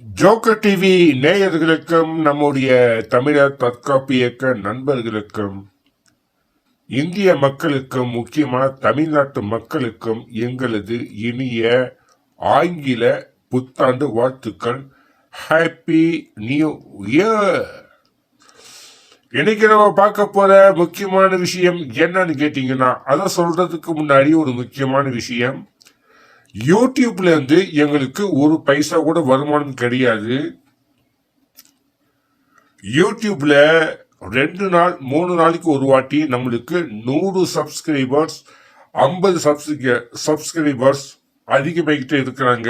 Joker TV நேயர்களுக்கும் நம்முடைய தமிழர் தற்காப்பு இயக்க நண்பர்களுக்கும் இந்திய மக்களுக்கும் முக்கியமாக தமிழ்நாட்டு மக்களுக்கும் எங்களது இனிய ஆங்கில புத்தாண்டு வாழ்த்துக்கள். ஹாப்பி நியூ இயர் இன்னைக்கு நம்ம பார்க்க போற முக்கியமான விஷயம் என்னன்னு கேட்டீங்கன்னா அதை சொல்றதுக்கு முன்னாடி ஒரு முக்கியமான விஷயம். யூடியூப்ல இருந்து எங்களுக்கு ஒரு பைசா கூட வருமானம் கிடையாது. யூடியூப்ல ரெண்டு நாள் மூணு நாளைக்கு ஒரு வாட்டி நம்மளுக்கு நூறு சப்ஸ்கிரைபர்ஸ் ஐம்பது சப்ஸ்கிரைபர்ஸ் அதிகமாகிட்டே இருக்கிறாங்க.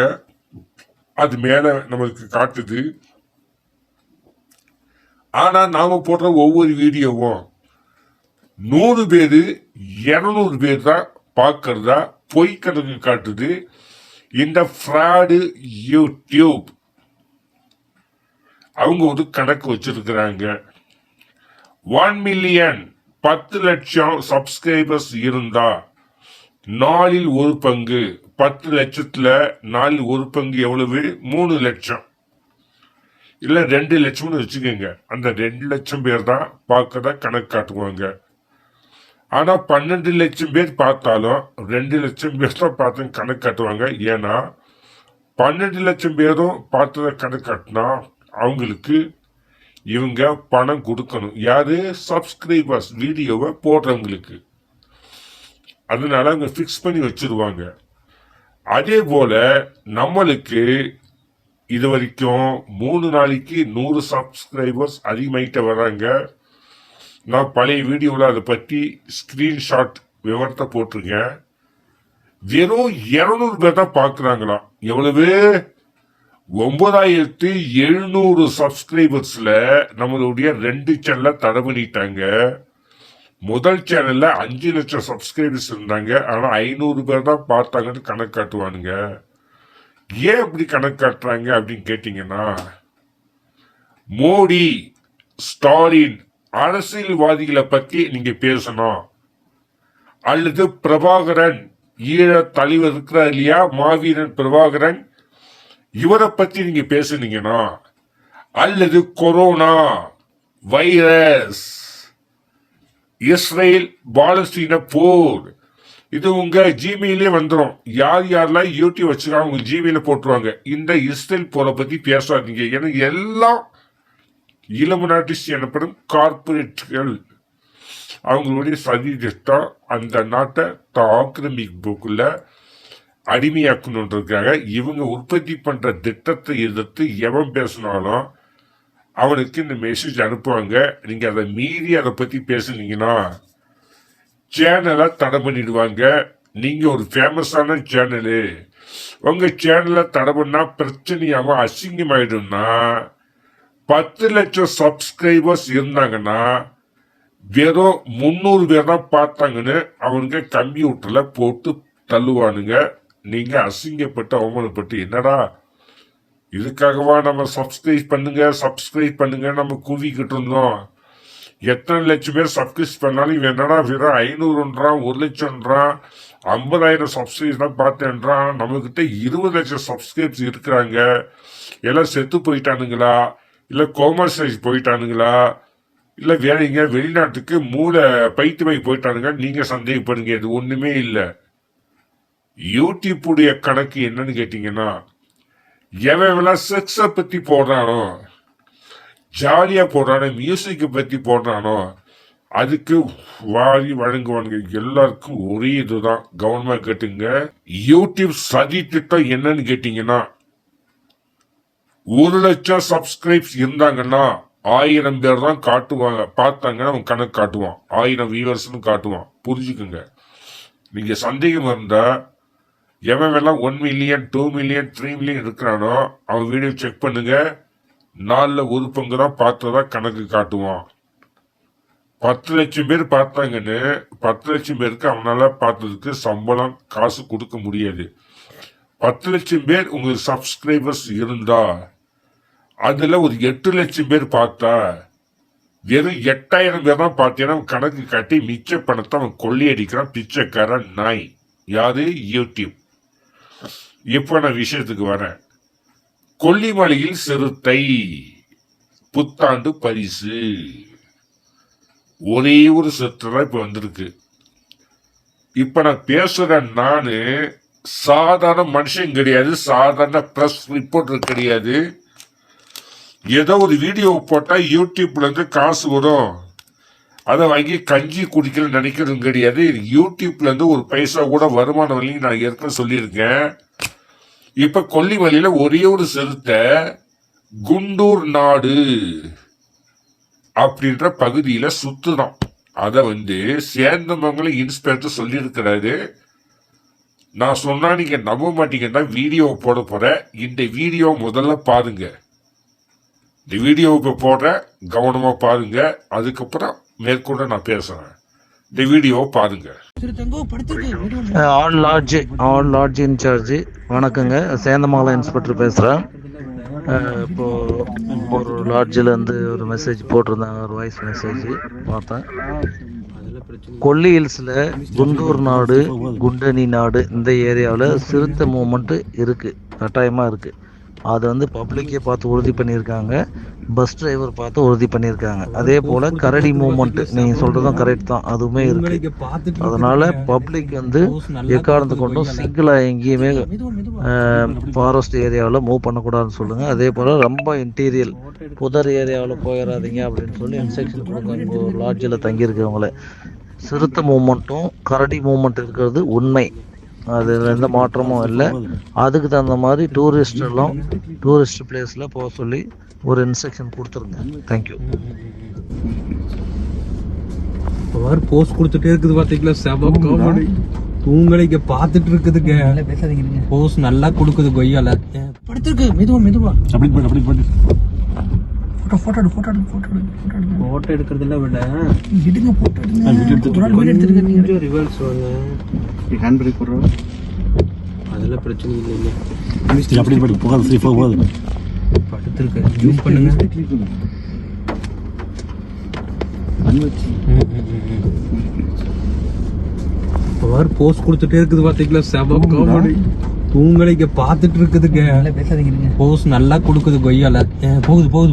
அது மேல நம்மளுக்கு காட்டுது. ஆனா நாம போடுற ஒவ்வொரு வீடியோவும் நூறு பேரு இருநூறு பேர் தான் பார்க்கறதா பொய் கணக்கு காட்டுது. இந்த ஃப்ராடு யூடியூப் அவங்க ஒரு கணக்கு வச்சிருக்கிறாங்க. ஒன் மில்லியன் பத்து லட்சம் சப்ஸ்கிரைபர்ஸ் இருந்தா நாலில் ஒரு பங்கு. பத்து லட்சத்துல நாலில் ஒரு பங்கு எவ்வளவு? மூணு லட்சம். இல்ல ரெண்டு லட்சம்னு வச்சுக்கோங்க. அந்த ரெண்டு லட்சம் பேர் தான் பார்க்கறத கணக்கு காட்டுவாங்க. ஆனா பன்னெண்டு லட்சம் பேர் பார்த்தாலும் ரெண்டு லட்சம் பேர் தான் பார்த்து கணக்கு காட்டுவாங்க. ஏன்னா பன்னெண்டு லட்சம் பேரும் பார்த்தத கணக்கு காட்டினா அவங்களுக்கு இவங்க பணம் கொடுக்கணும். யாரு? சப்ஸ்கிரைபர்ஸ் வீடியோவை போடுறவங்களுக்கு. அதனால அவங்க ஃபிக்ஸ் பண்ணி வச்சிருவாங்க. அதே போல நம்மளுக்கு இது வரைக்கும் மூணு நாளைக்கு நூறு சப்ஸ்கிரைபர்ஸ் அதிகமாயிட்ட வர்றாங்க நான் பழைய வீடியோவில் அதை பற்றி ஸ்க்ரீன்ஷாட் விவரத்தை போட்டிருக்கேன். வெறும் இருநூறு பேர் தான் பார்க்குறாங்களாம் எவ்வளவு? ஒன்பதாயிரத்தி எழுநூறு சப்ஸ்கிரைபர்ஸில் நம்மளுடைய ரெண்டு சேனலை தடை பண்ணிட்டாங்க. முதல் சேனலில் அஞ்சு லட்சம் சப்ஸ்கிரைபர்ஸ் இருந்தாங்க. ஆனால் ஐநூறு பேர் தான் பார்த்தாங்கன்னு கணக்கு காட்டுவானுங்க. ஏன் அப்படி கணக்கு காட்டுறாங்க அப்படின்னு கேட்டிங்கன்னா மோடி ஸ்டாலின் அரசியல்வாதிகளை பத்தி நீங்க பேசணும். அல்லது பிரபாகரன் ஈழ தலைவர் இருக்கிறார் இல்லையா? மாவீரன் பிரபாகரன் இவரை பத்தி நீங்க பேசுனீங்கன்னா அல்லது கொரோனா வைரஸ் இஸ்ரேல் பாலஸ்தீன போர் இது உங்க ஜிமெயிலே வந்துடும் யார் யாரெல்லாம் யூடியூப் வச்சுக்கலாம் உங்க ஜிமெயில போட்டுருவாங்க. இந்த இஸ்ரேல் போரை பத்தி பேசாதீங்க. ஏன்னா எல்லாம் இளமநாட்டிஸ் எனப்படும் கார்பரேட்டுகள் அவங்களுடைய சதி திட்டம் அந்த நாட்டை ஆக்கிரமிப்புக்குள்ள அடிமையாக்கணுன்றதுக்காக இவங்க உற்பத்தி பண்ற திட்டத்தை எதிர்த்து எவன் பேசினாலும் அவனுக்கு இந்த மெசேஜ் அனுப்புவாங்க. நீங்க அதை மீறி அதை பத்தி பேசுனீங்கன்னா சேனலை தடை பண்ணிடுவாங்க. நீங்க ஒரு ஃபேமஸான சேனலு உங்க சேனலை தடை பண்ணா பிரச்சனையாம அசிங்கமாயிடும்னா பத்து லட்சம் சப்ஸ்கிரைபர்ஸ் இருந்தாங்கன்னா வெறும் முந்நூறு பேர் தான் பார்த்தாங்கன்னு அவனுங்க கம்ப்யூட்டர்ல போட்டு தள்ளுவானுங்க. நீங்க அசிங்கப்பட்டு அவமானப்பட்டு என்னடா? இதுக்காகவா நம்ம சப்ஸ்கிரைப் பண்ணுங்க சப்ஸ்கிரைப் பண்ணுங்க நம்ம கூவிக்கிட்டு இருந்தோம். எத்தனை லட்சம் பேர் சப்ஸ்கிரைப் பண்ணாலும் இவன் என்னடா வெறும் ஐநூறுன்றான் ஒரு லட்சம்ன்றான் ஐம்பதாயிரம் சப்ஸ்கிரைப் தான் பார்த்தேன்றான். நம்மக்கிட்ட இருபது லட்சம் சப்ஸ்கிரைப்ஸ் இருக்கிறாங்க. எல்லாம் செத்து போயிட்டானுங்களா? இல்லை கோமர்சைஸ் போயிட்டானுங்களா? இல்லை வேற எங்க வெளிநாட்டுக்கு மூளை பைத்தியமை போயிட்டானுங்க நீங்க சந்தேகப்படுங்க இது ஒண்ணுமே இல்லை. யூடியூப்புடைய கணக்கு என்னன்னு கேட்டீங்கன்னா எவெல்லாம் செக்ஸை பத்தி போடுறானோ ஜாலியா போடுறானோ மியூசிக்கை பத்தி போடுறானோ அதுக்கு வாரி வழங்குவானுங்க. எல்லாருக்கும் ஒரே இதுதான். கவர்மெண்ட் கேட்டுங்க. யூடியூப் சதி திட்டம் என்னன்னு கேட்டீங்கன்னா ஒரு லட்சம் சப்ஸ்கிரைப்ஸ் இருந்தாங்கன்னா ஆயிரம் பேர் தான் காட்டுவாங்க. பார்த்தாங்கன்னா அவன் கணக்கு காட்டுவான். ஆயிரம் வியூவர்ஸ்னு காட்டுவான். புரிஞ்சுக்குங்க. நீங்க சந்தேகம் இருந்தா எவன் one million two million three million இருக்கிறானோ அவன் வீடியோ செக் பண்ணுங்க. நாலில் ஒரு பங்கு தான் பார்த்ததா கணக்கு காட்டுவான். பத்து லட்சம் பேர் பார்த்தாங்கன்னு பத்து லட்சம் பேருக்கு அவனால பார்த்ததுக்கு சம்பளம் காசு கொடுக்க முடியாது. பத்து லட்சம் பேர் உங்களுக்கு சப்ஸ்கிரைபர்ஸ் இருந்தா அதுல ஒரு எட்டு லட்சம் பேர் பார்த்தா வெறும் எட்டாயிரம் பேர் தான் பார்த்தீங்கன்னா அவன் கணக்கு காட்டி மிச்ச பணத்தை அவன் கொள்ளையடிக்கிறான் பிச்சைக்காரன் நாய். யாரு? யூடியூப். இப்போ நான் விஷயத்துக்கு வரேன். கொல்லிமலையில் சிறுத்தை புத்தாண்டு பரிசு. ஒரே ஒரு சிறுத்தை தான் இப்ப வந்திருக்கு. இப்ப நான் பேசுற நானு சாதாரண மனுஷன் கிடையாது சாதாரண பிரஸ் ரிப்போர்ட்டர் கிடையாது. ஏதோ ஒரு வீடியோ போட்டா யூடியூப்ல இருந்து காசு வரும். அதை வாங்கி கஞ்சி குடிக்கணும்னு நினைக்கிறது கிடையாது யூடியூப்ல இருந்து ஒரு பைசா கூட வருமானம் வரையும் நான் ஏற்கனவே சொல்லியிருக்கேன். இப்ப கொல்லிமலையில் ஒரே ஒரு சிறுத்தை குண்டூர் நாடு அப்படின்ற பகுதியில சுத்துதான் அதை வந்து சேர்ந்தவங்களும் இன்ஸ்பெக்டர் சொல்லியிருக்கிறாரு. நான் சொன்னா நீங்க நம்ப மாட்டீங்கன்னா வீடியோ போட போகிறேன் இந்த வீடியோ முதல்ல பாருங்க. இந்த வீடியோவுக்கு போடுற கவனமாக பாருங்கள் பாருங்க. அதுக்கப்புறம் மேற்கொண்டு நான் பேசுறேன். இந்த வீடியோவை பாருங்க. ஆன் லாட்ஜ் ஆன் லாட்ஜ் இன்சார்ஜ் வணக்கங்க. சேந்தமங்கலம் இன்ஸ்பெக்டர் பேசுகிறேன் இப்போது ஒரு லாட்ஜில் வந்து ஒரு மெசேஜ் போட்டிருந்தாங்க. ஒரு வாய்ஸ் மெசேஜ் பார்த்தேன். கொல்லி ஹில்ஸில் குண்டூர் நாடு குண்டனி நாடு இந்த ஏரியாவில் சிறுத்தை மூமெண்ட்டு இருக்குது கட்டாயமாக இருக்குது அதை வந்து பப்ளிக்கே பார்த்து உறுதி பண்ணியிருக்காங்க. பஸ் டிரைவர் பார்த்து உறுதி பண்ணியிருக்காங்க. அதே போல் கரடி மூமெண்ட் நீங்கள் சொல்கிறதும் கரெக்ட் தான். அதுவுமே இருக்குது அதனால பப்ளிக் வந்து எக்காரணத்து கொண்டும் சிங்கிளாக எங்கேயுமே ஃபாரஸ்ட் ஏரியாவில் மூவ் பண்ணக்கூடாதுன்னு சொல்லுங்கள் அதே போல் ரொம்ப இன்டீரியல் புதர் ஏரியாவில் போயிடாதீங்க அப்படின்னு சொல்லி இன்ஸ்ட்ரக்ஷன் கொடுக்குறாங்க லாட்ஜில் தங்கியிருக்கிறவங்கள. சிறுத்தை மூமெண்ட்டும் கரடி மூமெண்ட் இருக்கிறது உண்மை. அதில் எந்த மாற்றமும் இல்லை. அதுக்கு தகுந்த மாதிரி டூரிஸ்ட் எல்லாம் டூரிஸ்ட் பிளேஸில் போக சொல்லி ஒரு இன்ஸ்ட்ரக்ஷன் கொடுத்துருங்க. தேங்க்யூ அவர் போஸ்ட் கொடுத்துட்டே இருக்குது பாத்தீங்களா? செம காமெடி தூங்கலைங்க பாத்துட்டு இருக்குதுங்க. போஸ்ட் நல்லா கொடுக்குது கொய்யால. படுத்திருக்கு. மெதுவா மெதுவா. அப்படி அப்படி போட்டு போட்டோ போட்டோ எடு போட்டோ எடு போட்டோ எடு போட்டோ எடு. போட்டோ எடுக்கிறதுல விட. எடுங்க போட்டோ எடுங்க. வீடியோ எடுத்துருக்கேன் கொஞ்சம் ரிவர்ஸ் வாங்க. ஹேண்ட் பிரேக் போடுறோம் அதெல்லாம் பிரச்சனை இல்லைங்க. அப்படி போட்டு போகாது சேஃபாக போகாது. படுத்திருக்கு ஜூம் பண்ணுங்க. அவர் போஸ்ட் கொடுத்துட்டே இருக்குது பாத்தீங்களா? செம காமெடி தூங்கலைங்க பாத்துட்டு இருக்குதுங்க. போஸ்ட் நல்லா கொடுக்குது கொய்யால. போகுது போகுது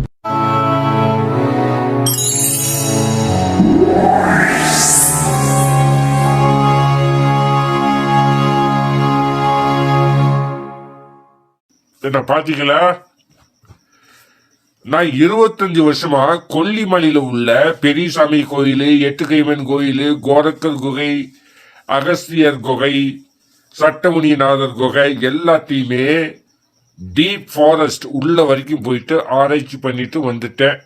என்ன பாத்தீங்களா? நான் இருபத்தஞ்சு வருஷமா கொல்லிமலையில உள்ள பெரியசாமி கோயில் எட்டுக்கைமன் கோயில் கோரக்கர் குகை அகஸ்தியர் குகை சட்டமுனிநாதர் குகை எல்லாத்தையுமே டீப் ஃபாரஸ்ட் உள்ள வரைக்கும் போயிட்டு ஆராய்ச்சி பண்ணிட்டு வந்துட்டேன்.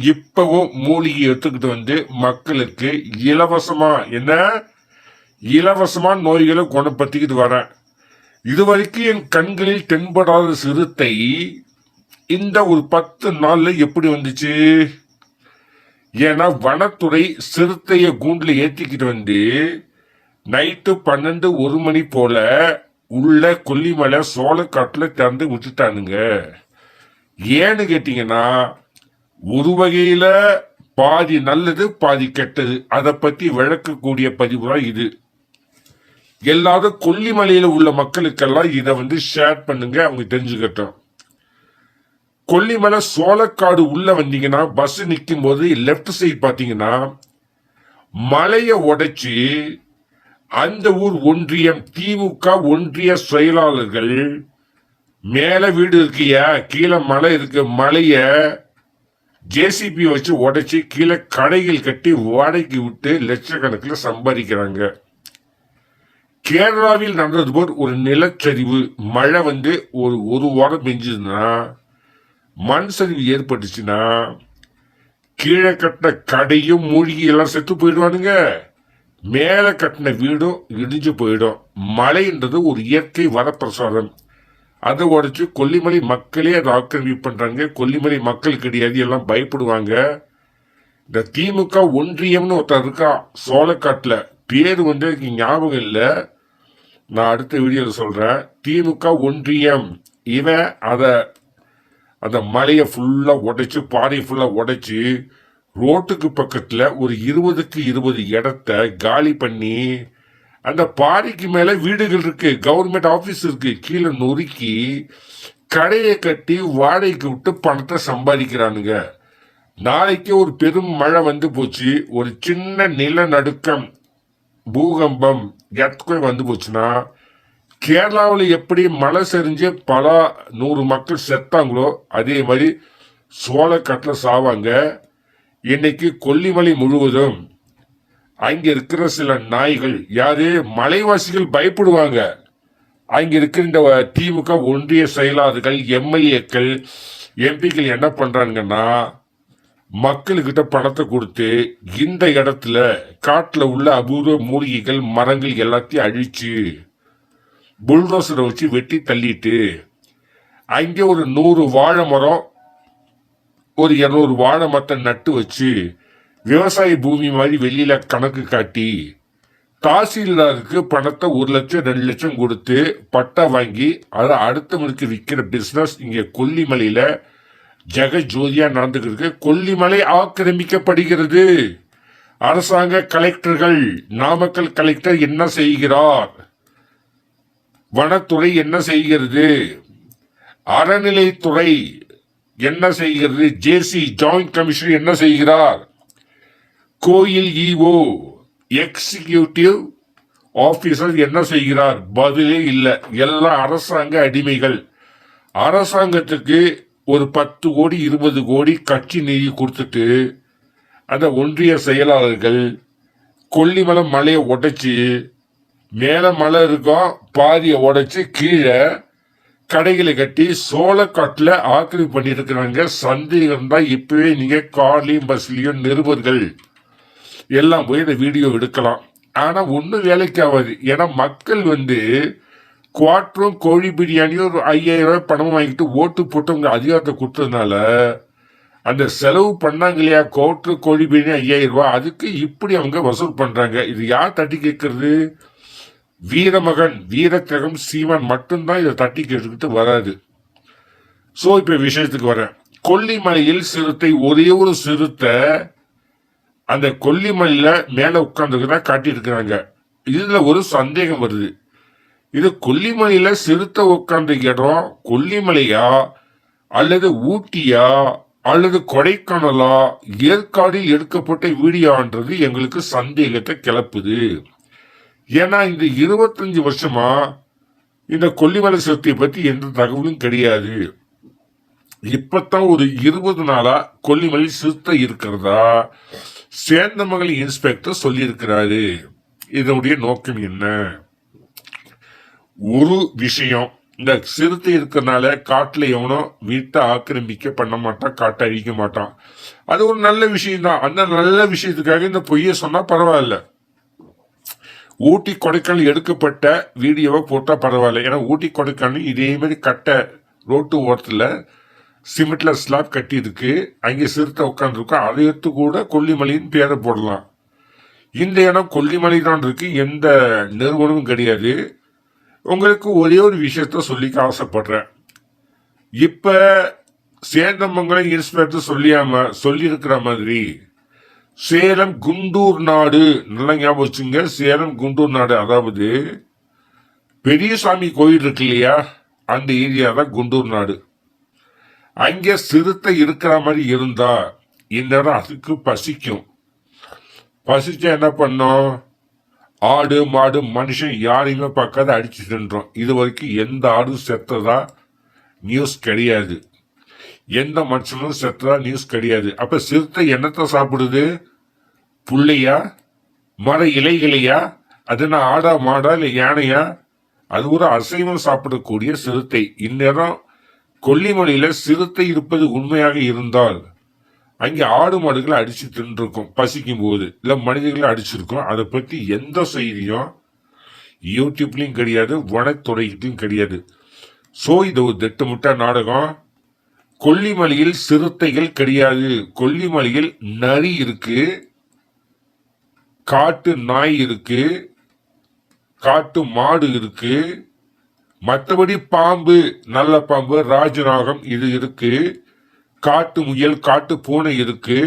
இப்பவும் மூலிகை எடுத்துக்கிட்டு வந்து மக்களுக்கு இலவசமா என்ன? இலவசமா நோய்களை குணப்படுத்திக்கிட்டு வரேன். இதுவரைக்கும் என் கண்களில் தென்படாத சிறுத்தை இந்த ஒரு பத்து நாள்ல எப்படி வந்துச்சு? ஏன்னா வனத்துறை சிறுத்தைய கூண்டுல ஏத்திக்கிட்டு வந்து நைட்டு பன்னெண்டு ஒரு மணி போல உள்ள கொல்லிமலை சோளக்காட்டுல திறந்து விட்டுட்டானுங்க. ஏன்னு கேட்டீங்கன்னா ஒரு வகையில பாதி நல்லது பாதி கெட்டது. அதை பத்தி விளக்கக்கூடிய பதிவு தான் இது. எல்லாரும் கொல்லிமலையில உள்ள மக்களுக்கெல்லாம் இதை வந்து ஷேர் பண்ணுங்க அவங்க தெரிஞ்சுக்கட்டும். கொல்லிமலை சோளக்காடு உள்ள வந்தீங்கன்னா பஸ் நிற்கும் போது லெஃப்ட் சைடு பார்த்தீங்கன்னா மலையை உடைச்சு அந்த ஊர் ஒன்றியம் திமுக ஒன்றிய செயலாளர்கள் மேல வீடு இருக்கியா கீழே மலை இருக்கு மலைய ஜேசிபி வச்சு உடைச்சு கீழே கடைகள் கட்டி வாடகைக்கு விட்டு லட்சக்கணக்கில் சம்பாதிக்கிறாங்க. கேரளாவில் நடந்தது போல் ஒரு நிலச்சரிவு மழை வந்து ஒரு ஒரு வாரம் பெஞ்சதுன்னா மண் சரிவு ஏற்பட்டுச்சுன்னா கீழே கட்டின கடையும் மூழ்கி எல்லாம் செத்து போயிடுவானுங்க. மேலே கட்டின வீடும் இடிஞ்சு போயிடும். மழைன்றது ஒரு இயற்கை வரப்பிரசாதம். அதை உடச்சி கொல்லிமலை மக்களே அதை ஆக்கிரமிப்பு பண்ணுறாங்க கொல்லிமலை மக்கள் கிடையாது எல்லாம் பயப்படுவாங்க. இந்த திமுக ஒன்றியம்னு ஒருத்தர் இருக்கா சோழக்காட்டில் பேர் வந்து ஞாபகம் இல்லை. நான் அடுத்த வீடியோவில் சொல்கிறேன் திமுக ஒன்றியம். இவன் அதை அந்த மலையை ஃபுல்லாக உடைச்சி பாறையை ஃபுல்லாக உடைச்சி ரோட்டுக்கு பக்கத்தில் ஒரு இருபதுக்கு இருபது இடத்த காலி பண்ணி அந்த பாறைக்கு மேலே வீடுகள் இருக்கு. கவர்மெண்ட் ஆஃபீஸ் இருக்கு. கீழே நொறுக்கி கடையை கட்டி வாடகைக்கு விட்டு பணத்தை சம்பாதிக்கிறானுங்க. நாளைக்கு ஒரு பெரும் மழை வந்து போச்சு. ஒரு சின்ன நிலநடுக்கம். பூகம்பம். எர்த்குவே வந்து போச்சுன்னா கேரளாவில் எப்படி மழை செறிஞ்சு பல நூறு மக்கள் செத்தாங்களோ அதே மாதிரி சோளக்காட்டில் சாவாங்க. இன்னைக்கு கொல்லிமலை முழுவதும் அங்கே இருக்கிற சில நாய்கள் யாரு? மலைவாசிகள் பயப்படுவாங்க. அங்கே இருக்கிற இந்த திமுக ஒன்றிய செயலாளர்கள் எம்எல்ஏக்கள் எம்பிக்கள் என்ன பண்ணுறாங்கன்னா மக்கள்கிட்ட பணத்தை கொடுத்து இந்த இடத்துல காட்டில் உள்ள அபூர்வ மூலிகைகள் மரங்கள் எல்லாத்தையும் அழிச்சு புல்டோசரை வச்சு வெட்டி தள்ளிட்டு அங்கே ஒரு நூறு வாழை மரம் ஒரு இருநூறு வாழை மரத்தை நட்டு வச்சு விவசாய பூமி மாதிரி வெளியில கணக்கு காட்டி தாசில்தாருக்கு பணத்தை ஒரு லட்சம் ரெண்டு லட்சம் கொடுத்து பட்டா வாங்கி அதை அடுத்தவங்களுக்கு விற்கிற பிஸ்னஸ் இங்கே கொல்லிமலையில் ஜெகஜோதியா நடந்துகிட்டு இருக்கு கொல்லிமலை ஆக்கிரமிக்கப்படுகிறது. அரசாங்க கலெக்டர்கள் நாமக்கல் கலெக்டர் என்ன செய்கிறார்? வனத்துறை என்ன செய்கிறது? அறநிலைத்துறை என்ன செய்கிறது? ஜேசி ஜாயிண்ட் கமிஷனர் என்ன செய்கிறார்? கோயில் இஓ எக்ஸிகியூட்டிவ் ஆபீசர் என்ன செய்கிறார்? பதிலே இல்லை. எல்லாம் அரசாங்க அடிமைகள். அரசாங்கத்துக்கு ஒரு பத்து கோடி இருபது கோடி கட்சி நிதி கொடுத்துட்டு அந்த ஒன்றிய செயலாளர்கள் கொல்லிமலை மலையை உடைச்சி மேலே மலை இருக்கும் பாதியை உடைச்சி கீழே கடைகளை கட்டி சோளக்காட்டில் ஆக்கிரமிப்பு பண்ணிட்டு இருக்கிறாங்க சந்தேகம் தான் இப்பவே நீங்கள் கார்லையும் பஸ்லையும் நிருபர்கள் எல்லாம் போய் இந்த வீடியோ எடுக்கலாம். ஆனால் ஒன்றும் வேலைக்கு ஆகாது. ஏன்னா மக்கள் வந்து குவாட்டரும் கோழி பிரியாணியும் ஒரு ஐயாயிரம் ரூபாய் பணம் வாங்கிட்டு ஓட்டு போட்டு அவங்க அதிகாரத்தை கொடுத்ததுனால அந்த செலவு பண்ணாங்க இல்லையா? கோட்டு கோழி பிரியாணி ஐயாயிரம் ரூபாய். அதுக்கு இப்படி அவங்க வசூல் பண்றாங்க. இது யார் தட்டி கேட்கறது வீரமகன் வீரத்திரகம் சீமான் மட்டும்தான் இதை தட்டி கேட்டுக்கிட்டு வராது. ஸோ இப்ப விஷயத்துக்கு வரேன். கொல்லிமலையில் சிறுத்தை ஒரே ஒரு சிறுத்தை அந்த கொல்லிமலையில மேல தான் காட்டியிருக்கிறாங்க. இதுல ஒரு சந்தேகம் வருது. இது கொல்லிமலையில சிறுத்தை உட்கார்ந்த இடம். கொல்லிமலையா? அல்லது ஊட்டியா? அல்லது கொடைக்கானலா? ஏற்காடில் எடுக்கப்பட்ட வீடியோன்றது எங்களுக்கு சந்தேகத்தை கிளப்புது. ஏன்னா இந்த இருபத்தஞ்சு வருஷமா இந்த கொல்லிமலை சிறுத்தையை பத்தி எந்த தகவலும் கிடையாது. இப்பத்தான் ஒரு இருபது நாளா கொல்லிமலை சிறுத்தை இருக்கிறதா? சேந்தமங்கல இன்ஸ்பெக்டர் சொல்லியிருக்கிறாரு. இதனுடைய நோக்கம் என்ன? ஒரு விஷயம். இந்த சிறுத்தை இருக்கிறனால காட்டில் எவனும் வீட்டை ஆக்கிரமிக்க பண்ண மாட்டான் காட்டை அழிக்க மாட்டான். அது ஒரு நல்ல விஷயம்தான். அந்த நல்ல விஷயத்துக்காக இந்த பொய்யை சொன்னால் பரவாயில்ல. ஊட்டி கொடைக்கானல் எடுக்கப்பட்ட வீடியோவை போட்டால் பரவாயில்ல. ஏன்னா ஊட்டி கொடைக்கானல் இதே மாதிரி கட்டை ரோட்டு ஓரத்தில் சிமெண்ட்ல ஸ்லாப் கட்டி இருக்கு அங்கே சிறுத்தை உட்காந்துருக்கும் அதை எடுத்து கூட கொல்லிமலைன்னு பேரை போடலாம். இந்த இடம் கொல்லிமலை தான் இருக்கு. எந்த நிறுவனமும் கிடையாது. உங்களுக்கு ஒரே ஒரு விஷயத்த சொல்லிக்க ஆசைப்படுறேன். இப்ப சேந்தமங்கலம் இன்ஸ்பெக்டர் சொல்லியாம சொல்லியிருக்கிற மாதிரி சேலம் குண்டூர் நாடு நல்லா ஞாபகம் வச்சுங்க சேலம் குண்டூர் நாடு அதாவது பெரியசாமி கோயில் இருக்கு இல்லையா? அந்த ஏரியா தான் குண்டூர் நாடு. அங்க சிறுத்தை இருக்கிற மாதிரி இருந்தா இந்நேரம் அதுக்கு பசிக்கும். பசிச்சா என்ன பண்ணோம்? ஆடு மாடு மனுஷன் யாரையுமே பார்க்காத அடிச்சு சென்றோம் இது வரைக்கும் எந்த ஆடும் செத்ததா நியூஸ் கிடையாது. எந்த மனுஷனும் செத்ததா நியூஸ் கிடையாது. அப்ப சிறுத்தை என்னத்தை சாப்பிடுது? புள்ளையா? மர இலைகளையா? அது என்ன ஆடா மாடா இல்லை யானையா? அது ஒரு அசைவம் சாப்பிடக்கூடிய சிறுத்தை. இந்நேரம் கொல்லிமலையில சிறுத்தை இருப்பது உண்மையாக இருந்தால் அங்கே ஆடு மாடுகளை அடிச்சு தின்றுருக்கும் பசிக்கும் போது இல்ல மனிதர்களை அடிச்சிருக்கும். அதை பத்தி எந்த செய்தியும் யூடியூப்லயும் கிடையாது வனத்துறையிட்டும் கிடையாது. சோ இது ஒரு திட்டமிட்ட நாடகம். கொல்லிமலையில் சிறுத்தைகள் கிடையாது. கொல்லிமலையில் நரி இருக்கு. காட்டு நாய் இருக்கு. காட்டு மாடு இருக்கு. மற்றபடி பாம்பு நல்ல பாம்பு ராஜநாகம் இது இருக்கு. காட்டு முயல் காட்டு பூனை இருக்கு.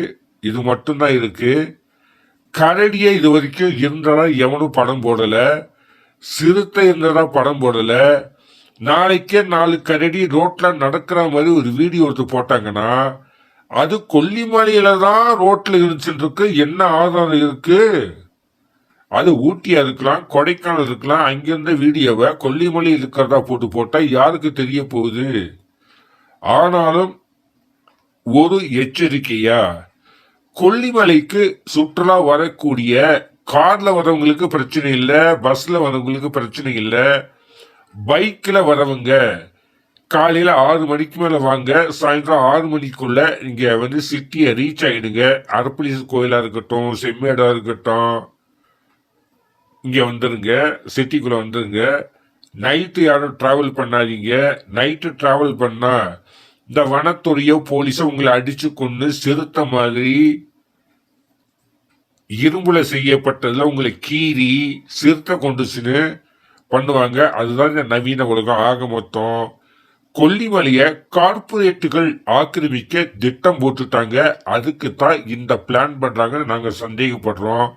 இது மட்டும்தான் இருக்கு. கரடியை இது வரைக்கும் இருந்ததா எவனும் படம் போடல. சிறுத்தை இருந்ததா படம் போடல. நாளைக்கே நாலு கரடி ரோட்ல நடக்கிற மாதிரி ஒரு வீடியோ எடுத்து போட்டாங்கன்னா அது கொல்லிமலையில தான் ரோட்ல இருந்துச்சுட்டு இருக்கு. என்ன ஆதாரம் இருக்கு? அது ஊட்டியா இருக்கலாம் கொடைக்கானல் இருக்கலாம் அங்கிருந்த வீடியோவை கொல்லிமலை இருக்கிறதா போட்டு போட்டா யாருக்கு தெரிய போகுது? ஆனாலும் ஒரு எச்சரிக்கையா? கொல்லிமலைக்கு சுற்றுலா வரக்கூடிய கார்ல வரவங்களுக்கு பிரச்சனை இல்லை பஸ்ல வரவங்களுக்கு பிரச்சனை இல்லை பைக்ல வரவங்க காலையில ஆறு மணிக்கு மேல வாங்க சாயந்தரம் ஆறு மணிக்குள்ள இங்க வந்து சிட்டியை ரீச் ஆகிடுங்க அரப்பளீஸ் கோயிலா இருக்கட்டும் செம்மேடா இருக்கட்டும் இங்க வந்துருங்க சிட்டிக்குள்ள வந்துருங்க. நைட்டு யாரும் டிராவல் பண்ணாதீங்க. நைட்டு டிராவல் பண்ணால் இந்த வனத்துறையோ போலீஸோ உங்களை அடிச்சு கொண்டு சிறுத்த மாதிரி இரும்புல செய்யப்பட்டதுல உங்களை கீறி சிறுத்தை கொண்டுச்சுன்னு பண்ணுவாங்க. அதுதான் இந்த நவீன உலகம். ஆக மொத்தம் கொல்லிமலைய கார்ப்பரேட்டுகள் ஆக்கிரமிக்க திட்டம் போட்டுட்டாங்க. அதுக்கு தான் இந்த பிளான் பண்ணுறாங்கன்னு நாங்க சந்தேகப்படுறோம்.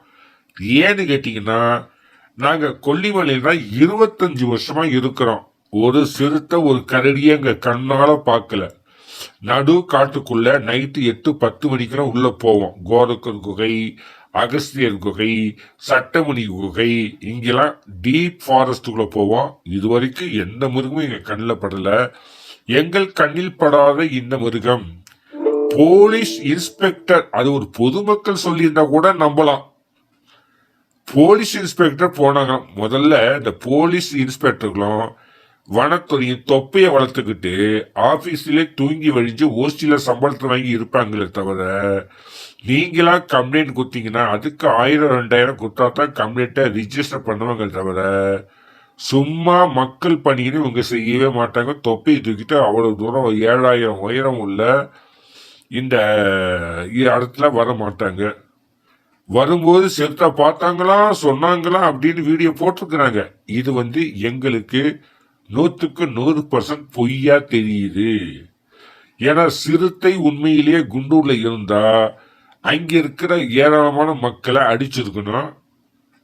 ஏன்னு கேட்டீங்கன்னா நாங்க கொல்லிமலையில தான் இருபத்தஞ்சு வருஷமா இருக்கிறோம். ஒரு சிறுத்தை ஒரு கரடியை எங்க கண்ணால பார்க்கல. நடு காட்டுக்குள்ள நைட்டு எட்டு பத்து மணிக்கெல்லாம் உள்ள போவோம். கோரக்கர் குகை அகஸ்தியர் குகை சட்டமணி குகை இங்கெல்லாம் டீப் ஃபாரஸ்டுக்குள்ள போவோம். இது வரைக்கும் எந்த மிருகமும் எங்க கண்ணில் படல. எங்கள் கண்ணில் படாத இந்த மிருகம். போலீஸ் இன்ஸ்பெக்டர் அது ஒரு பொதுமக்கள் சொல்லியிருந்தா கூட நம்பலாம். போலீஸ் இன்ஸ்பெக்டர் போனாங்க. முதல்ல இந்த போலீஸ் இன்ஸ்பெக்டர்களும் வனத்துறையும் தொப்பையை வளர்த்துக்கிட்டு ஆபீஸ்லயே தூங்கி வழிஞ்சு ஓஸ்டில சம்பளத்தை வாங்கி இருப்பாங்களே தவிர நீங்களா கம்ப்ளைண்ட் கொடுத்தீங்கன்னா அதுக்கு ஆயிரம் ரெண்டாயிரம் கொடுத்தா தான் கம்ப்ளைண்ட்டை ரிஜிஸ்டர் பண்ணுவாங்க தவிர சும்மா மக்கள் பணின்னு இவங்க செய்யவே மாட்டாங்க. தொப்பையை தூக்கிட்டு அவ்வளவு தூரம் ஏழாயிரம் உயரம் உள்ள இந்த இடத்துல வர மாட்டாங்க. வரும்போது செத்த பார்த்தாங்களா சொன்னாங்களா அப்படின்னு வீடியோ போட்டிருக்கிறாங்க. இது வந்து எங்களுக்கு நூற்றுக்கு நூறு பர்சன்ட் பொய்யா தெரியுது. ஏன்னா சிறுத்தை உண்மையிலேயே குண்டூர்ல இருந்தா அங்க இருக்கிற ஏராளமான மக்களை அடிச்சிருக்கணும்.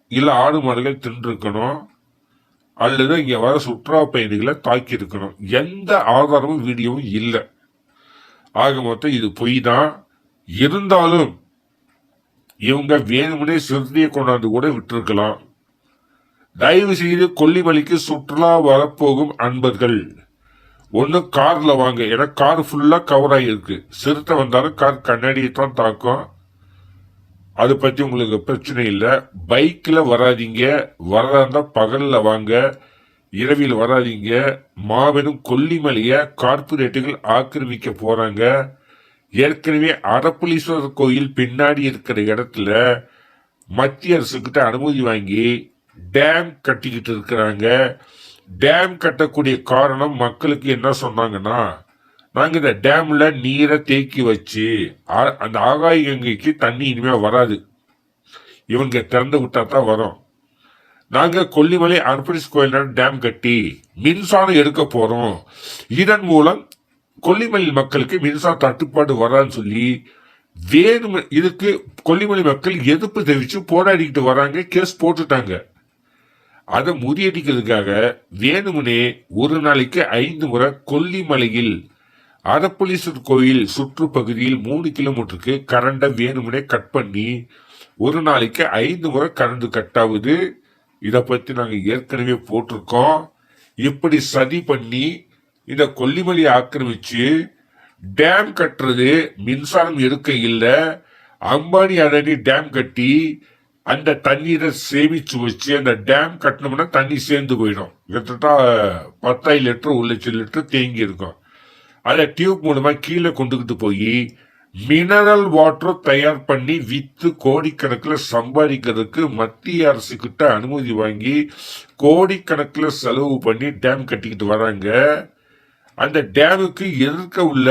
இல்ல ஆடு மாடுகள் தின்றுருக்கணும். அல்லது இங்க வர சுற்றுலா பயணிகளை தாக்கி இருக்கணும் எந்த ஆதாரமும் வீடியோவும் இல்லை. ஆக மொத்தம் இது பொய் தான் இருந்தாலும் இவங்க வேணுமனே சிறுத்தையை கொண்டாந்து கூட விட்டுருக்கலாம். தயவு செய்து கொல்லிமலைக்கு சுற்றுலா வரப்போகும் அன்பர்கள். ஒன்று காரில் வாங்க. ஏன்னா கார் ஃபுல்லாக கவர் ஆகியிருக்கு. சிறுத்தை வந்தாலும் கார் கண்ணாடியை தான் தாக்கும். அதை பற்றி உங்களுக்கு பிரச்சனை இல்லை. பைக்கில் வராதீங்க. வரதா இருந்தால் பகலில் வாங்க. இரவில் வராதீங்க. மாபெரும் கொல்லிமலையை கார்ப்பரேட்டுகள் ஆக்கிரமிக்க போகிறாங்க ஏற்கனவே அரப்பளீஸ்வரர் கோயில் பின்னாடி இருக்கிற இடத்துல மத்திய அரசுக்கிட்ட அனுமதி வாங்கி டேம் கட்டிக்கிட்டு இருக்கிறாங்க. டேம் கட்டக்கூடிய காரணம் மக்களுக்கு என்ன சொன்னாங்கன்னா நாங்க இந்த டேம்ல நீரை தேக்கி வச்சு அந்த ஆகாய கங்கைக்கு தண்ணி இனிமே வராது. இவங்க திறந்து விட்டா தான் வரும். நாங்க கொல்லிமலை அர்பணிஸ் கோயிலான டேம் கட்டி மின்சாரம் எடுக்க போறோம். இதன் மூலம் கொல்லிமலை மக்களுக்கு மின்சார தட்டுப்பாடு வரான்னு சொல்லி வேணும் இதுக்கு கொல்லிமலை மக்கள் எதிர்ப்பு தெரிவிச்சு போராடிக்கிட்டு வராங்க கேஸ் போட்டுட்டாங்க. அதை முறியடிக்கிறதுக்காக வேணுமுனே ஒரு நாளைக்கு ஐந்து முறை கொல்லிமலையில் அரப்பளீஸ்வரர் கோயில் சுற்றுப்பகுதியில் மூணு கிலோமீட்டருக்கு கரண்டை வேணுமனே கட் பண்ணி ஒரு நாளைக்கு ஐந்து முறை கரண்ட் கட் ஆகுது இதை பற்றி நாங்கள் ஏற்கனவே போட்டிருக்கோம். இப்படி சதி பண்ணி இந்த கொல்லிமலையை ஆக்கிரமிச்சு டேம் கட்டுறது மின்சாரம் இருக்க இல்லை. அம்பானி அதானி டேம் கட்டி அந்த தண்ணீரை சேமிச்சு வச்சு அந்த டேம் கட்டினோம்னா தண்ணி சேர்ந்து போயிடும். கிட்டத்தட்ட பத்தாயிரம் லிட்டர் ஒரு லட்சம் லிட்டர் தேங்கி இருக்கும். அதை டியூப் மூலமா கீழே கொண்டுகிட்டு போய் மினரல் வாட்டர் தயார் பண்ணி வித்து கோடிக்கணக்கில் சம்பாதிக்கிறதுக்கு மத்திய அரசு கிட்ட அனுமதி வாங்கி கோடிக்கணக்கில் செலவு பண்ணி டேம் கட்டிக்கிட்டு வராங்க. அந்த டேமுக்கு எதிர்க்க உள்ள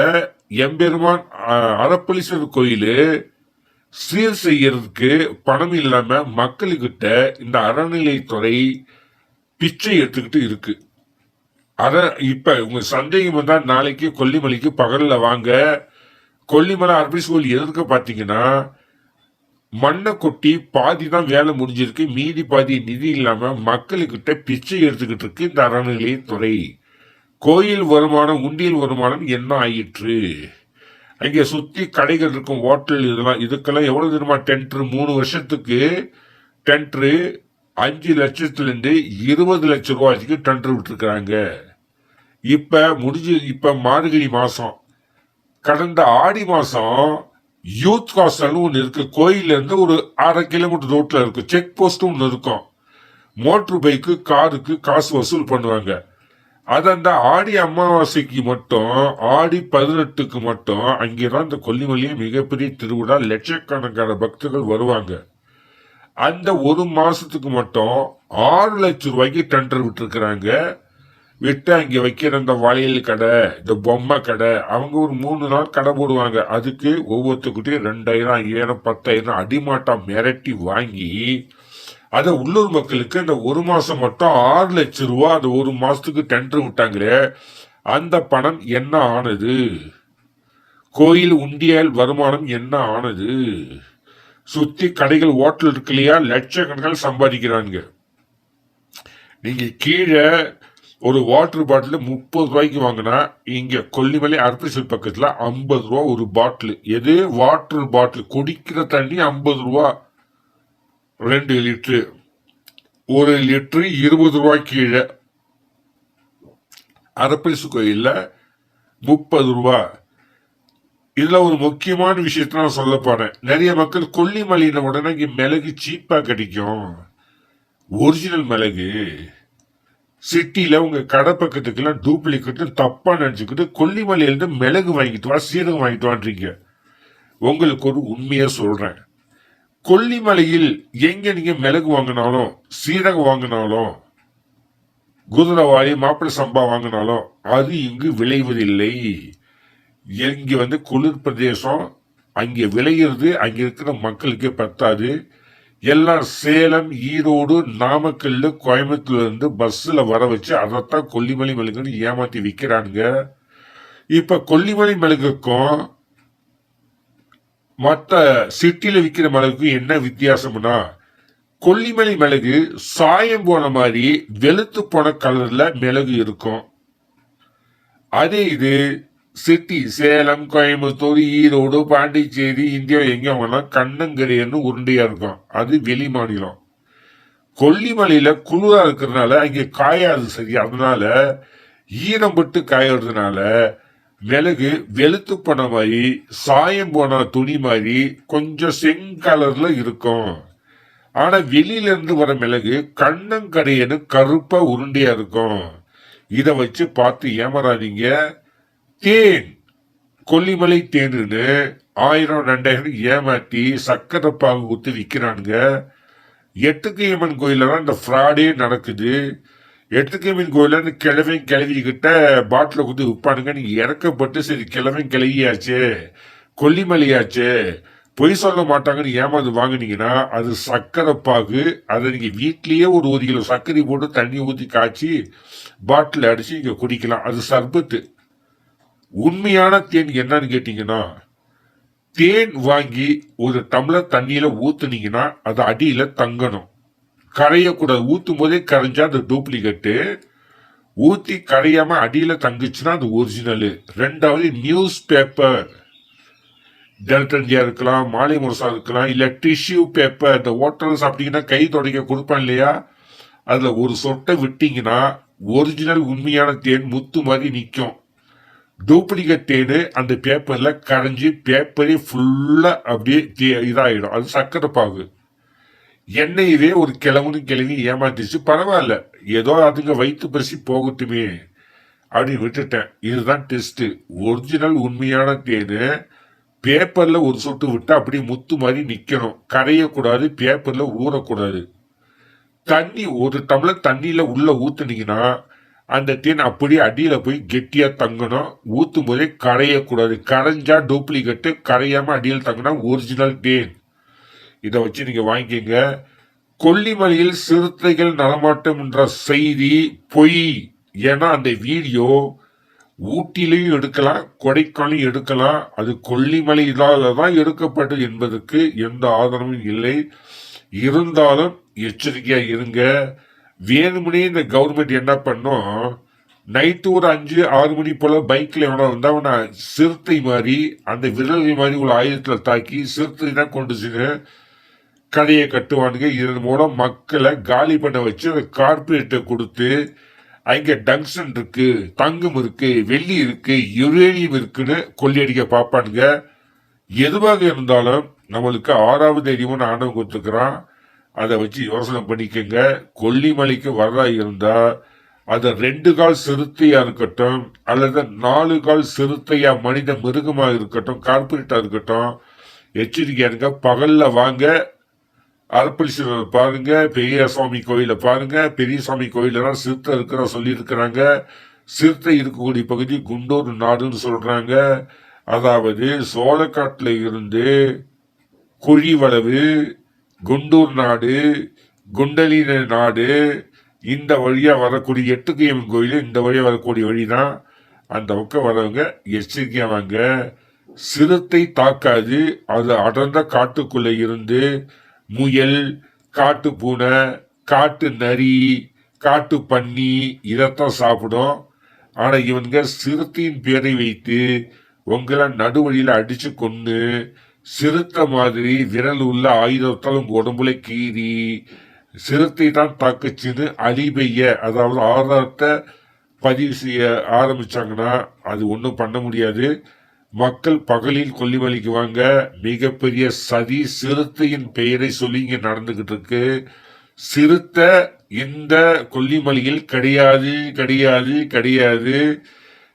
எம்பெருமான் அஹ், அரப்பளீஸ்வரர் கோயில் சீர் செய்யறதுக்கு பணம் இல்லாம மக்களுக்கிட்ட இந்த அறநிலைத்துறை பிச்சை எடுத்துக்கிட்டு இருக்கு. அத இப்ப உங்க சந்தேகம் வந்தா நாளைக்கு கொல்லிமலைக்கு பகல்ல வாங்க. கொல்லிமலை அர்பீஸ் ஸ்கூல் எதற்கு பாத்தீங்கன்னா மண்ணை கொட்டி பாதி தான் வேலை முடிஞ்சிருக்கு. மீதி பாதி நிதி இல்லாம மக்கள்கிட்ட பிச்சை எடுத்துக்கிட்டு இருக்கு இந்த அறநிலையத்துறை. கோயில் வருமானம் உண்டியல் வருமானம் என்ன ஆயிற்று? அங்கே சுத்தி கடைகள் இருக்கும் ஹோட்டல் இதெல்லாம் இதுக்கெல்லாம் எவ்வளவு தெரியுமா? டென்ட்ரு மூணு வருஷத்துக்கு டென்ட்ரு அஞ்சு லட்சத்துலேருந்து இருபது லட்சம் ரூபாய்க்கு டென்ட்ரு விட்டுருக்குறாங்க. இப்போ முடிஞ்சு இப்போ மார்கழி மாதம் கடந்த ஆடி மாதம் யூத் ஹாஸ்டல்னு ஒன்று இருக்குது கோயிலேருந்து ஒரு அரை கிலோமீட்டர் ரோட்டில் இருக்கும். செக் போஸ்ட்டும் ஒன்று இருக்கும். மோட்ரு பைக்கு காருக்கு காசு வசூல் பண்ணுவாங்க. அது அந்த ஆடி அமாவாசைக்கு மட்டும் ஆடி பதினெட்டுக்கு மட்டும் அங்கேதான் இந்த கொல்லிமலையே மிகப்பெரிய திருவிழா. லட்சக்கணக்கான பக்தர்கள் வருவாங்க. அந்த ஒரு மாசத்துக்கு மட்டும் ஆறு லட்சம் ரூபாய்க்கு டெண்டர் விட்டுருக்குறாங்க. விட்டு அங்கே வைக்கிற இந்த வளையல் கடை இந்த பொம்மை கடை அவங்க ஒரு மூணு நாள் கடை போடுவாங்க. அதுக்கு ஒவ்வொருத்தருக்கிட்டையும் ரெண்டாயிரம் ஐயாயிரம் பத்தாயிரம் அடிமாட்டா மிரட்டி வாங்கி அதை உள்ளூர் மக்களுக்கு அந்த ஒரு மாசம் மட்டும் ஆறு லட்சம் ரூபா அந்த ஒரு மாசத்துக்கு டெண்டர் விட்டாங்களே அந்த பணம் என்ன ஆனது? கோயில் உண்டியல் வருமானம் என்ன ஆனது? சுத்தி கடைகள் ஹோட்டல் இருக்கு இல்லையா? லட்சக்கணக்கில் சம்பாதிக்கிறாங்க நீங்க கீழே ஒரு வாட்டர் பாட்டில் முப்பது ரூபாய்க்கு வாங்கினா இங்கே கொல்லிமலை அரபிசல் பக்கத்தில் ஐம்பது ரூபா ஒரு பாட்டில் எது? வாட்டர் பாட்டில் குடிக்கிற தண்ணி ஐம்பது ரூபா. ரெண்டு லிட்டரு. ஒரு லிட்டரு இருபது ரூபாய் கீழே. அரப்பிசு கோயிலில் முப்பது ரூபா. இதில் ஒரு முக்கியமான விஷயத்த நான் சொல்ல போறேன். நிறைய மக்கள் கொல்லிமலையின உடனே இங்கே மிளகு சீப்பாக கிடைக்கும். ஒரிஜினல் மிளகு. சிட்டியில் உங்கள் கடை பக்கத்துக்கெல்லாம் டூப்ளிகேட் தப்பாக நினச்சிக்கிட்டு கொல்லிமலையிலேருந்து மிளகு வாங்கிட்டு வா சீரகம் வாங்கிட்டு வான்றீங்க. உங்களுக்கு ஒரு உண்மையாக சொல்கிறேன் கொல்லிமலையில் எங்க நீங்க மிளகு வாங்கினாலும் சீரகம் வாங்கினாலும் குதிரவாளி மாப்பிள்ளை சம்பா வாங்கினாலும் அது இங்கு விளைவதில்லை. இங்க வந்து குளிர் பிரதேசம் அங்கே விளையிறது அங்க இருக்கிற மக்களுக்கே பத்தாது. எல்லாம் சேலம் ஈரோடு நாமக்கல்ல கோயம்புத்தூர்ல இருந்து பஸ்ல வர வச்சு அதைத்தான் கொல்லிமலை மிளகுன்னு ஏமாத்தி விற்கிறானுங்க இப்ப கொல்லிமலை மிளகுக்கும் மற்ற சிட்டில விற்கிற மிளகுக்கு என்ன வித்தியாசம்னா கொல்லிமலை மிளகு சாயம் போன மாதிரி வெளுத்து போன கலர்ல மிளகு இருக்கும். அதே இது சிட்டி சேலம் கோயம்புத்தூர் ஈரோடு பாண்டிச்சேரி இந்தியா எங்க வாங்கினா கண்ணங்கரையன்னு உருண்டையா இருக்கும். அது வெளி மாநிலம். கொல்லிமலையில குளிரா இருக்கிறதுனால அங்கே காயாது சரி. அதனால ஈரம் பட்டு காயறதுனால மிளகு வெளுத்து போன மாதிரி சாயம் போன துணி மாதிரி கொஞ்சம் செங்கலர்ல இருக்கும். ஆனா வெளியில இருந்து வர மிளகு கண்ணங்கடையனு கருப்பா உருண்டையா இருக்கும். இத வச்சு பார்த்து ஏமாறாதீங்க. தேன் கொல்லிமலை தேனுன்னு ஆயிரம் ரெண்டாயிரம் ஏமாற்றி சக்கரை பாகு ஊற்றி விற்கிறானுங்க எட்டுக்கு அம்மன் கோயிலெல்லாம் இந்த ஃப்ராடே நடக்குது. எட்டுக்கையம்மன் மீன் இந்த கிழமை கிளவிக்கிட்ட பாட்டில் கொடுத்து விற்பானுங்க நீங்க இறக்கப்பட்டு சரி கிழமை கிளவியாச்சே கொல்லிமலையாச்சே பொய் சொல்ல மாட்டாங்கன்னு ஏமாந்து வாங்கினீங்கன்னா அது சக்கரை பாகு அதை நீங்கள் வீட்லேயே ஒரு ஒரு கிலோ சர்க்கரை போட்டு தண்ணி ஊற்றி காய்ச்சி பாட்டில் அடித்து இங்கே குடிக்கலாம். அது சர்பத்து. உண்மையான தேன் என்னன்னு கேட்டிங்கன்னா தேன் வாங்கி ஒரு டம்ளர் தண்ணியில் ஊற்றுனீங்கன்னா அது அடியில் தங்கணும். கரையக்கூடாது ஊற்றும் போதே கரைஞ்சா அது டூப்ளிகேட்டு. ஊற்றி கரையாமல் அடியில் தங்குச்சுன்னா அது ஒரிஜினலு. ரெண்டாவது நியூஸ் பேப்பர் டெல்டன்டியா இருக்கலாம் மாலை முரசா இருக்கலாம் இல்லை டிஷ்யூ பேப்பர். இந்த ஹோட்டல்ஸ் அப்படிங்கன்னா கை தொடங்க கொடுப்பேன் இல்லையா? அதில் ஒரு சொட்டை விட்டிங்கன்னா ஒரிஜினல் உண்மையான தேன் முத்து மாதிரி நிற்கும் டூப்ளிகேட் தேனு அந்த பேப்பரில் கரைஞ்சி பேப்பரே ஃபுல்லாக அப்படியே தே- அது சக்கரை பாகு. என்னையவே ஒரு கிழவனும் கிழவி ஏமாத்திச்சு பரவாயில்ல ஏதோ அதுங்க வயிற்று பசி போகட்டுமே அப்படின்னு விட்டுட்டேன். இதுதான் டெஸ்ட் ஒரிஜினல் உண்மையான தேனு. பேப்பர்ல ஒரு சொட்டு விட்டு அப்படியே முத்து மாதிரி நிக்கணும். கரையக்கூடாது பேப்பர்ல ஊறக்கூடாது. தண்ணி ஒரு டம்ளர் தண்ணியில உள்ள ஊத்துனீங்கன்னா அந்த தேன் அப்படியே அடியில போய் கெட்டியா தங்கணும். ஊத்தும் போதே கரையக்கூடாது. கரைஞ்சா டூப்ளிகேட்டு கரையாம அடியில் தங்கினா ஒரிஜினல் தேன். இதை வச்சு நீங்க வாங்கிக்கங்க. கொல்லிமலையில் சிறுத்தைகள் நடமாட்டம் என்ற செய்தி பொய். ஏன்னா அந்த வீடியோ ஊட்டிலையும் எடுக்கலாம் கொடைக்கானலையும் எடுக்கலாம். அது கொல்லிமலையிலால தான் எடுக்கப்பட்டது என்பதற்கு எந்த ஆதாரமும் இல்லை. இருந்தாலும் எச்சரிக்கையா இருங்க. வேணுமனே இந்த கவர்மெண்ட் என்ன பண்ணும் நைட்டு ஒரு அஞ்சு ஆறு மணி போல பைக்ல எவனா இருந்தால் அவனை சிறுத்தை மாதிரி அந்த விரல்கள் மாதிரி உள்ள ஆயுதத்துல தாக்கி சிறுத்தை தான் கொண்டு கடையை கதையை கட்டுவானுங்க. இதன் மூலம் மக்களை காலி பண்ண வச்சு அந்த கார்பரேட்டை கொடுத்து அங்க டங்ஷன் இருக்கு தங்கம் இருக்கு வெள்ளி இருக்கு யுரேனியம் இருக்குன்னு கொள்ளையடிக்க பார்ப்பானுங்க. எதுவாக இருந்தாலும் நம்மளுக்கு ஆறாவது அறிவுன்னு ஆணவம் கொடுத்துக்கிறான் அதை வச்சு யோசனை பண்ணிக்கங்க. கொல்லிமலைக்கு வர்றா இருந்தா அது ரெண்டு கால் சிறுத்தையா இருக்கட்டும் அல்லது நாலு கால் சிறுத்தையா மனித மிருகமாக இருக்கட்டும் கார்பரேட்டா இருக்கட்டும் எச்சரிக்கையா இருக்க பகல்ல வாங்க அரப்பளீஸ்வரர் பாருங்க பெரிய சுவாமி கோயில பாருங்க. பெரிய சுவாமி கோயில தான் சிறுத்தை இருக்கிற சொல்லி இருக்கிறாங்க சிறுத்தை இருக்கக்கூடிய பகுதி குண்டூர் நாடுன்னு சொல்றாங்க. அதாவது சோழக்காட்டுல இருந்து குழிவளவு குண்டூர் நாடு குண்டலின நாடு இந்த வழியா வரக்கூடிய எட்டுக்கையம்மன் கோயில் இந்த வழியா வரக்கூடிய வழிதான் அந்த பக்கம் வரவங்க எச்சரிக்கையா வாங்க. சிறுத்தை தாக்காது அது அடர்ந்த காட்டுக்குள்ள இருந்து முயல் காட்டு பூனை காட்டு நரி காட்டு பன்னி இதைத்தான் சாப்பிடும். ஆனா இவனுங்க சிறுத்தையின் பேரை வைத்து உங்களை நடுவழியில அடிச்சு கொண்டு சிறுத்தை மாதிரி விரல் உள்ள ஆயுதத்தால் உங்க உடம்புல கீறி சிறுத்தை தான் தாக்குச்சுன்னு அலிபெய்ய அதாவது ஆதாரத்தை பதிவு செய்ய ஆரம்பிச்சாங்கன்னா அது ஒன்றும் பண்ண முடியாது. மக்கள் பகலில் கொல்லிமலைக்கு வாங்க மிகப்பெரிய சதி சிறுத்தையின் பெயரை சொல்லி இங்க நடந்துகிட்டு இருக்கு. சிறுத்தை இந்த கொல்லிமலையில் கிடையாது கிடையாது கிடையாது.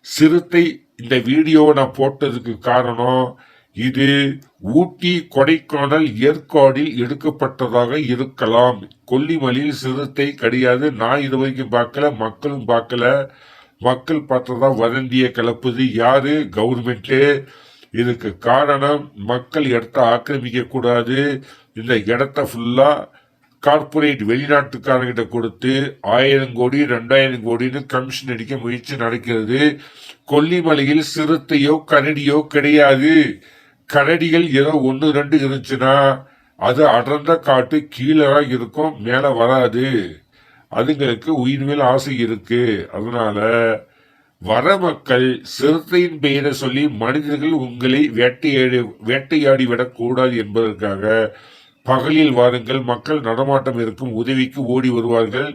சிறுத்தை இந்த வீடியோவை நான் போட்டதுக்கு காரணம் இது ஊட்டி கொடைக்கானல் ஏற்காடில் எடுக்கப்பட்டதாக இருக்கலாம். கொல்லிமலையில் சிறுத்தை கிடையாது. நான் இது வரைக்கும் பார்க்கல மக்களும் பார்க்கல. மக்கள் பார்த்ததா வதந்திய கலப்புது யாரு? கவர்மெண்ட் இதுக்கு காரணம் மக்கள் இடத்த ஆக்கிரமிக்க கூடாது. இந்த இடத்த ஃபுல்லா கார்ப்பரேட் வெளிநாட்டுக்காரங்கிட்ட கொடுத்து ஆயிரம் கோடி ரெண்டாயிரம் கோடின்னு கமிஷன் அடிக்க முயற்சி நடக்கிறது. கொல்லிமலையில் சிறுத்தையோ கரடியோ கிடையாது. கரடிகள் ஏதோ ஒன்று ரெண்டு இருந்துச்சுன்னா அது அடர்ந்த காட்டு கீழே தான் இருக்கும் மேலே வராது. அதுங்களுக்கு உயிர் மேல் ஆசை இருக்கு. அதனால வர மக்கள் சிறுத்தையின் பெயரை சொல்லி மனிதர்கள் உங்களை வேட்டையாடி வேட்டையாடி விடக்கூடாது என்பதற்காக பகலில் வாருங்கள் மக்கள் நடமாட்டம் இருக்கும் உதவிக்கு ஓடி வருவார்கள்.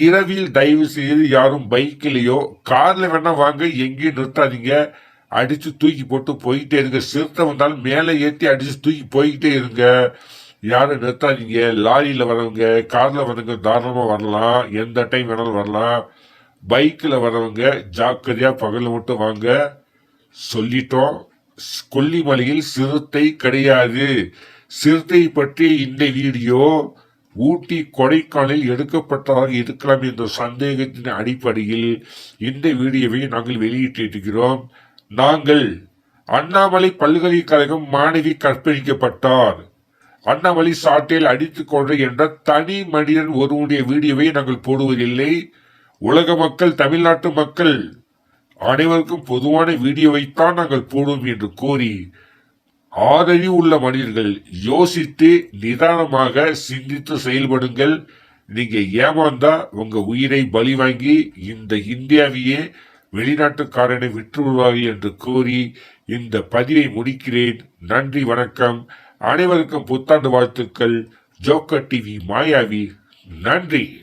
இரவில் தயவு செய்து யாரும் பைக்கிலேயோ கார்ல வேணா வாங்க எங்கேயும் நிறுத்தாதீங்க. அடிச்சு தூக்கி போட்டு போயிட்டே இருங்க. சிறுத்தை வந்தாலும் மேலே ஏற்றி அடிச்சு தூக்கி போய்கிட்டே இருங்க. யாரும் நிறுத்தாதீங்க. லாரியில் வரவங்க காரில் வரவங்க தாராளமாக வரலாம். எந்த டைம் வேணாலும் வரலாம். பைக்கில் வரவங்க ஜாக்கிரதையாக பகலில் மட்டும் வாங்க. சொல்லிட்டோம். ஸ்- கொல்லிமலையில் சிறுத்தை கிடையாது. சிறுத்தை பற்றி இந்த வீடியோ ஊட்டி கொடைக்கானலில் எடுக்கப்பட்டதாக இருக்கலாம் என்ற சந்தேகத்தின் அடிப்படையில் இந்த வீடியோவை நாங்கள் வெளியிட்டிருக்கிறோம். நாங்கள் அண்ணாமலை பல்கலைக்கழகம் மாணவி கற்பழிக்கப்பட்டார் அண்ணாமலை சாட்டில் அடித்துக் கொன்ற என்ற தனி மனிதன் ஒருவனுடைய வீடியோவை நாங்கள் போடுவதில்லை. உலக மக்கள் தமிழ்நாட்டு மக்கள் அனைவருக்கும் பொதுவான வீடியோவைத்தான் நாங்கள் போடுவோம் என்று கோரி ஆறறிவு உள்ள மனிதர்கள் யோசித்து நிதானமாக சிந்தித்து செயல்படுங்கள். நீங்க ஏமாந்தா உங்க உயிரை பலி வாங்கி இந்த இந்தியாவையே வெளிநாட்டுக்காரனை விற்றுவிடுவார்கள் என்று கூறி இந்த பதிவை முடிக்கிறேன். நன்றி வணக்கம். அனைவருக்கும் புத்தாண்டு வாழ்த்துக்கள். ஜோக்கர் டிவி மாயாவி நன்றி.